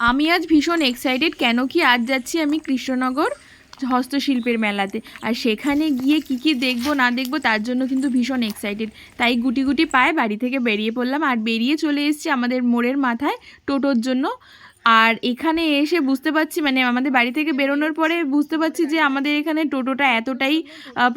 আমি আজ ভীষণ এক্সাইটেড কেন কি আজ যাচ্ছি আমি কৃষ্ণনগর হস্তশিল্পের মেলাতে। আর সেখানে গিয়ে কি কি দেখব, না দেখব, তার জন্য কিন্তু ভীষণ এক্সাইটেড তাই গুটি গুটি পায়ে বাড়ি থেকে বেরিয়ে পড়লাম। আর বেরিয়ে চলে এসেছি আমাদের মোড়ের মাথায় টোটোর জন্য। আর এখানে এসে বুঝতে পারছি মানে আমাদের বাড়ি থেকে বেরোনোর পরে বুঝতে পারছি যে আমাদের এখানে টোটোটা এতটাই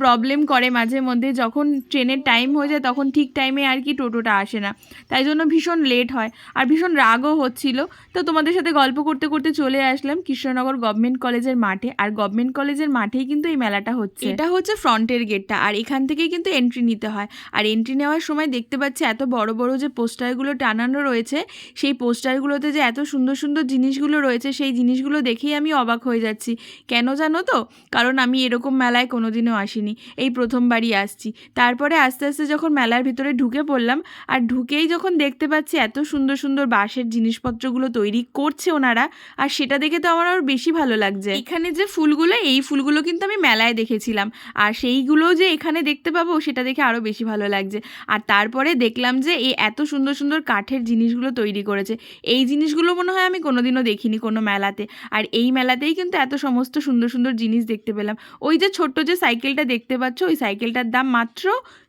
প্রবলেম করে মাঝে মধ্যে। যখন ট্রেনের টাইম হয়ে যায়, তখন ঠিক টাইমে আর কি টোটোটা আসে না। তাই জন্য ভীষণ লেট হয় আর ভীষণ রাগও হচ্ছিল। তো তোমাদের সাথে গল্প করতে করতে চলে আসলাম কৃষ্ণনগর গভর্নমেন্ট কলেজের মাঠে। আর গভর্নমেন্ট কলেজের মাঠেই কিন্তু এই মেলাটা হচ্ছে। এটা হচ্ছে ফ্রন্টের গেটটা আর এখান থেকেই কিন্তু এন্ট্রি নিতে হয়। আর এন্ট্রি নেওয়ার সময় দেখতে পাচ্ছি এত বড় বড় যে পোস্টারগুলো টানানো রয়েছে, সেই পোস্টারগুলোতে যে এত সুন্দর সুন্দর জিনিসগুলো রয়েছে, সেই জিনিসগুলো দেখেই আমি অবাক হয়ে যাচ্ছি। কেন জানো তো? কারণ আমি এরকম মেলায় কোনোদিনও আসিনি। এই প্রথমবারই আসছি। তারপরে আস্তে আস্তে যখন মেলার ভিতরে ঢুকে পড়লাম, আর ঢুকেই যখন দেখতে পাচ্ছি এত সুন্দর সুন্দর বাঁশের জিনিসপত্রগুলো তৈরি করছে ওনারা, আর সেটা দেখে তো আমার আরও বেশি ভালো লাগছে। এখানে যে ফুলগুলো, এই ফুলগুলো কিন্তু আমি মেলায় দেখেছিলাম। আর সেইগুলো যে এখানে দেখতে পাবো, সেটা দেখে আরও বেশি ভালো লাগছে। আর তারপরে দেখলাম যে এই এত সুন্দর সুন্দর কাঠের জিনিসগুলো তৈরি করেছে। এই জিনিসগুলো মনে হয় আমি কোনোদিনও দেখিনি কোনো মেলাতে। আর এই মেলাতেই কিন্তু এত সমস্ত সুন্দর সুন্দর জিনিস দেখতে পেলাম। ওই যে ছোট্ট যে সাইকেলটা দেখতে পাচ্ছ, ওই সাইকেলটার দাম মাত্র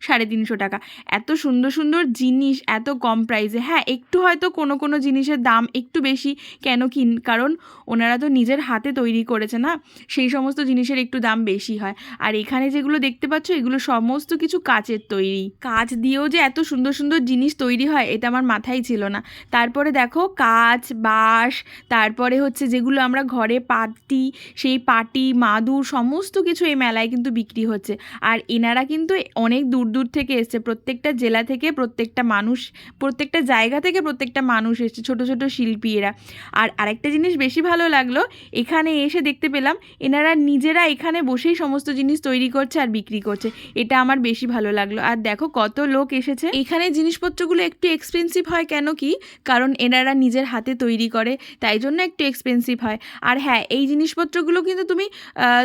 সাড়ে তিনশো টাকা। এত সুন্দর সুন্দর জিনিস, এত কম প্রাইসে হ্যাঁ একটু হয়তো কোনো কোনো জিনিসের দাম একটু বেশি কেন কি, কারণ ওনারা তো নিজের হাতে তৈরি করেছে না সেই সমস্ত জিনিসের একটু দাম বেশি হয়। আর এখানে যেগুলো দেখতে পাচ্ছ, এগুলো সমস্ত কিছু কাচের তৈরি। কাচ দিয়েও যে এত সুন্দর সুন্দর জিনিস তৈরি হয়, এটা আমার মাথায় ছিল না। তারপরে দেখো, কাচ, বাঁশ তারপরে হচ্ছে যেগুলো আমরা ঘরে পাটি সেই পাটি, মাদুর সমস্ত কিছু এই মেলায় কিন্তু বিক্রি হচ্ছে। আর এনারা কিন্তু অনেক দূর দূর থেকে এসছে, প্রত্যেকটা জেলা থেকে প্রত্যেকটা মানুষ, প্রত্যেকটা জায়গা থেকে প্রত্যেকটা মানুষ এসছে, ছোট ছোট শিল্পী এরা আর আরেকটা জিনিস বেশি ভালো লাগল, এখানে এসে দেখতে পেলাম, এনারা নিজেরা এখানে বসেই সমস্ত জিনিস তৈরি করছে আর বিক্রি করছে। এটা আমার বেশি ভালো লাগল। আর দেখো কত লোক এসেছে। এখানে জিনিসপত্রগুলো একটু এক্সপেন্সিভ হয় কেন কি? কারণ এনারা নিজের হাতে তৈরি করে তাই জন্য একটু এক্সপেন্সিভ হয়। আর হ্যাঁ এই জিনিসপত্রগুলো কিন্তু তুমি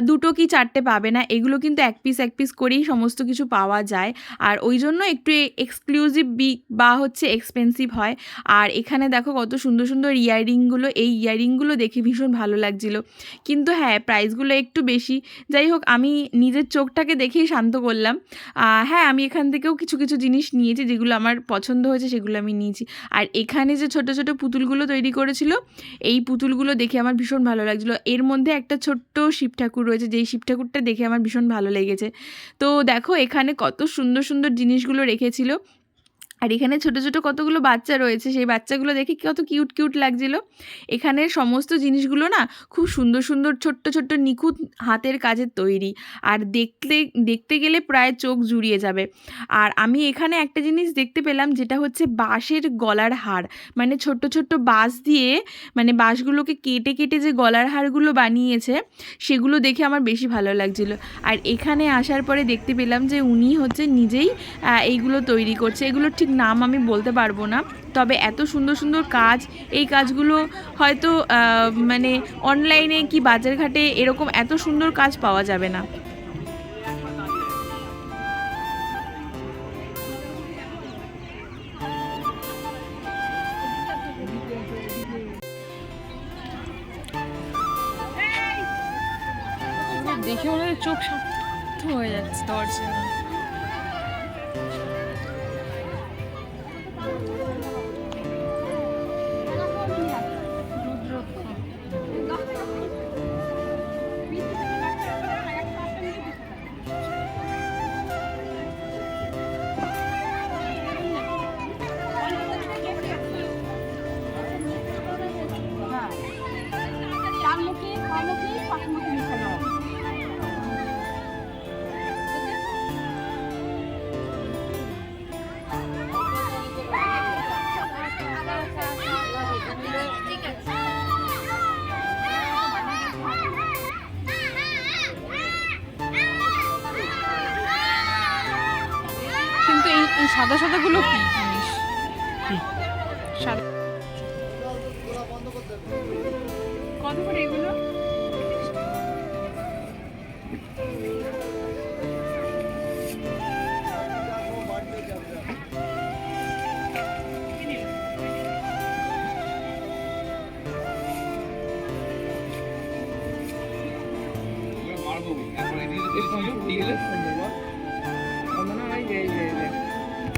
দুটো কি চারটে পাবে না, এগুলো কিন্তু এক পিস এক পিস করেই সমস্ত কিছু পাওয়া যায়। আর ওই জন্য একটু এক্সক্লুসিভ বি, বা হচ্ছে এক্সপেন্সিভ হয়। আর এখানে দেখো কত সুন্দর সুন্দর ইয়াররিংগুলো এই ইয়াররিংগুলো দেখে ভীষণ ভালো লাগছিল। কিন্তু হ্যাঁ প্রাইসগুলো একটু বেশি। যাই হোক, আমি নিজের চোখটাকে দেখেই শান্ত করলাম। হ্যাঁ আমি এখান থেকেও কিছু কিছু জিনিস নিয়েছি, যেগুলো আমার পছন্দ হয়েছে, সেগুলো আমি নিয়েছি। আর এখানে যে ছোট ছোট পুতুলগুলো তৈরি করেছিল এই পুতুলগুলো দেখে আমার ভীষণ ভালো লাগছিল। এর মধ্যে একটা ছোট্ট শিব ঠাকুর রয়েছে, যেই শিব ঠাকুরটা দেখে আমার ভীষণ ভালো লেগেছে। তো দেখো, এখানে কত সুন্দর সুন্দর জিনিসগুলো রেখেছিল। আর এখানে ছোট ছোট কতগুলো বাচ্চা রয়েছে, সেই বাচ্চাগুলো দেখে কত কিউট কিউট লাগছিল। এখানে সমস্ত জিনিসগুলো না খুব সুন্দর সুন্দর, ছোট্ট ছোট্ট, নিখুঁত হাতের কাজের তৈরি। আর দেখতে দেখতে গেলে প্রায় চোখ জুড়িয়ে যাবে। আর আমি এখানে একটা জিনিস দেখতে পেলাম যেটা হচ্ছে বাঁশের গলার হার। মানে ছোট্ট ছোট্ট বাঁশ দিয়ে মানে বাঁশগুলোকে কেটে কেটে যে গলার হারগুলো বানিয়েছে, সেগুলো দেখে আমার বেশি ভালো লাগছিল। আর এখানে আসার পরে দেখতে পেলাম যে উনি হচ্ছে নিজেই এইগুলো তৈরি করছে। এগুলোর ঠিক নাম আমি বলতে পারব না। তবে এত সুন্দর সুন্দর কাজ, এই কাজগুলো হয়তো মানে অনলাইনে কি বাজারঘাটে এরকম এত সুন্দর কাজ পাওয়া যাবে না। দেখে মনে চোখ সার্থ হয়ে যাচ্ছে দর্শন সাদা সাদা গুলো কি জিনিস সাদা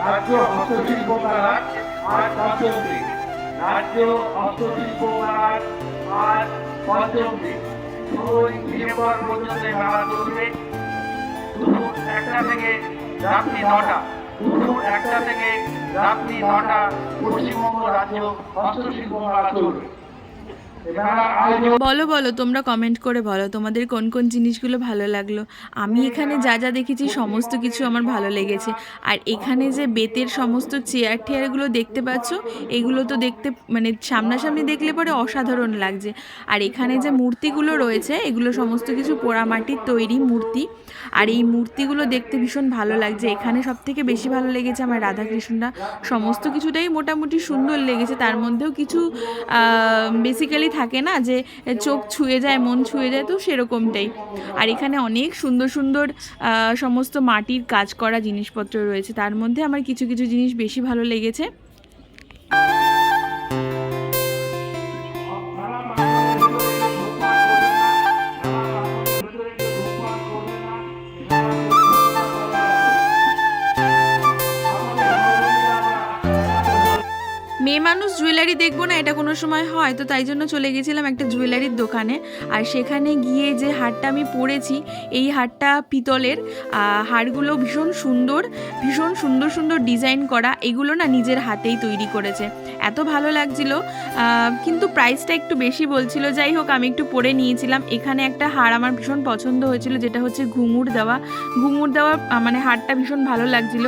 রাজ্য হস্তশিল্প মেলার আজ পঞ্চম দিন রাজ্য হস্তশিল্প মেলার আজ পঞ্চম দিন ষোলোই ডিসেম্বর পর্যন্ত মেলা চলবে দুপুর একটা থেকে রাত্রি নটা। দুপুর একটা থেকে রাত্রি নটা পশ্চিমবঙ্গ রাজ্য হস্তশিল্প মেলা চলবে। বলো বলো, তোমরা কমেন্ট করে বলো, তোমাদের কোন কোন জিনিসগুলো ভালো লাগল? আমি এখানে যা যা দেখেছি, সমস্ত কিছু আমার ভালো লেগেছে। আর এখানে যে বেতের সমস্ত চেয়ার টেয়ারগুলো দেখতে পাচ্ছ, এগুলো তো দেখতে মানে সামনাসামনি দেখলে পরে অসাধারণ লাগছে। আর এখানে যে মূর্তিগুলো রয়েছে, এগুলো সমস্ত কিছু পোড়ামাটির তৈরি মূর্তি। আর এই মূর্তিগুলো দেখতে ভীষণ ভালো লাগছে। এখানে সব থেকে বেশি ভালো লেগেছে আমার রাধাকৃষ্ণরা। সমস্ত কিছুটাই মোটামুটি সুন্দর লেগেছে। তার মধ্যেও কিছু বেসিক্যালি থাকে না যে চোখ ছুঁয়ে যায়, মন ছুঁয়ে যায়, তো সেরকমটাই। আর এখানে অনেক সুন্দর সুন্দর সমস্ত মাটির কাজ করা জিনিসপত্র রয়েছে। তার মধ্যে আমার কিছু কিছু জিনিস বেশি ভালো লেগেছে। মানুষ জুয়েলারি দেখব না, এটা কোনো সময় হয়। তো তাই জন্য চলে গেছিলাম একটা জুয়েলারির দোকানে। আর সেখানে গিয়ে যে হারটা আমি পরেছি, এই হারটা পিতলের হারগুলো ভীষণ সুন্দর ভীষণ সুন্দর সুন্দর ডিজাইন করা, এগুলো না নিজের হাতেই তৈরি করেছে। এত ভালো লাগছিল কিন্তু প্রাইসটা একটু বেশি বলছিল। যাই হোক, আমি একটু পরে নিয়েছিলাম। এখানে একটা হার আমার ভীষণ পছন্দ হয়েছিল, যেটা হচ্ছে ঘুঙুর দেওয়া। ঘুঙুর দেওয়া মানে হারটা ভীষণ ভালো লাগছিল।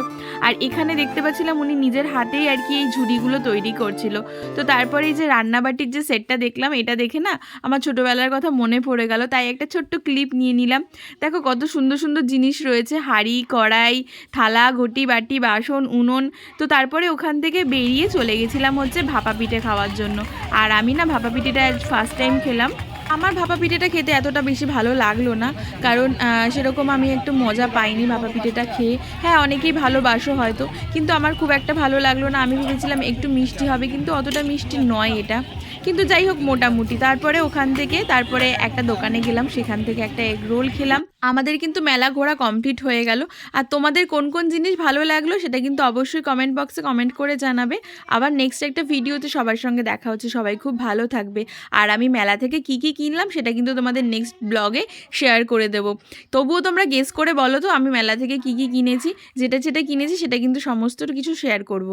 আর এখানে দেখতে পাচ্ছিলাম উনি নিজের হাতেই আর কি এই ঝুড়িগুলো তৈরি করছিল। তো তারপরে এই যে রান্নাবাটির যে সেটটা দেখলাম, এটা দেখে না আমার ছোটোবেলার কথা মনে পড়ে গেল। তাই একটা ছোট্ট ক্লিপ নিয়ে নিলাম। দেখো কত সুন্দর সুন্দর জিনিস রয়েছে। হাড়ি, কড়াই, থালা, ঘটি, বাটি, বাসন, উনুন। তো তারপরে ওখান থেকে বেরিয়ে চলে গেছিলাম হচ্ছে ভাপা পিঠে খাওয়ার জন্য। আর আমি না ভাপা পিঠেটা ফার্স্ট টাইম খেলাম। আমার ভাপা পিঠেটা খেতে এতটা বেশি ভালো লাগল না, কারণ সেরকম আমি একটু মজা পাইনি ভাপা পিঠেটা খেয়ে। হ্যাঁ অনেকেই ভালোবাসো হয়তো, কিন্তু আমার খুব একটা ভালো লাগল না। আমি ভেবেছিলাম একটু মিষ্টি হবে, কিন্তু অতটা মিষ্টি নয় এটা। কিন্তু যাই হোক, মোটামুটি। তারপরে ওখান থেকে, তারপরে একটা দোকানে গেলাম, সেখান থেকে একটা এগ রোল খেলাম। আমাদের কিন্তু মেলা ঘোরা কমপ্লিট হয়ে গেল। আর তোমাদের কোন কোন জিনিস ভালো লাগল সেটা কিন্তু অবশ্যই কমেন্ট বক্সে কমেন্ট করে জানাবে। আবার নেক্সট একটা ভিডিওতে সবার সঙ্গে দেখা হচ্ছে। সবাই খুব ভালো থাকবে। আর আমি মেলা থেকে কি কি কিনলাম সেটা কিন্তু তোমাদের নেক্সট ব্লগে শেয়ার করে দেবো। তবুও তোমরা গেস করে বলো তো আমি মেলা থেকে কি কি কিনেছি, যেটা যেটা কিনেছি সেটা কিন্তু সমস্ত কিছু শেয়ার করব।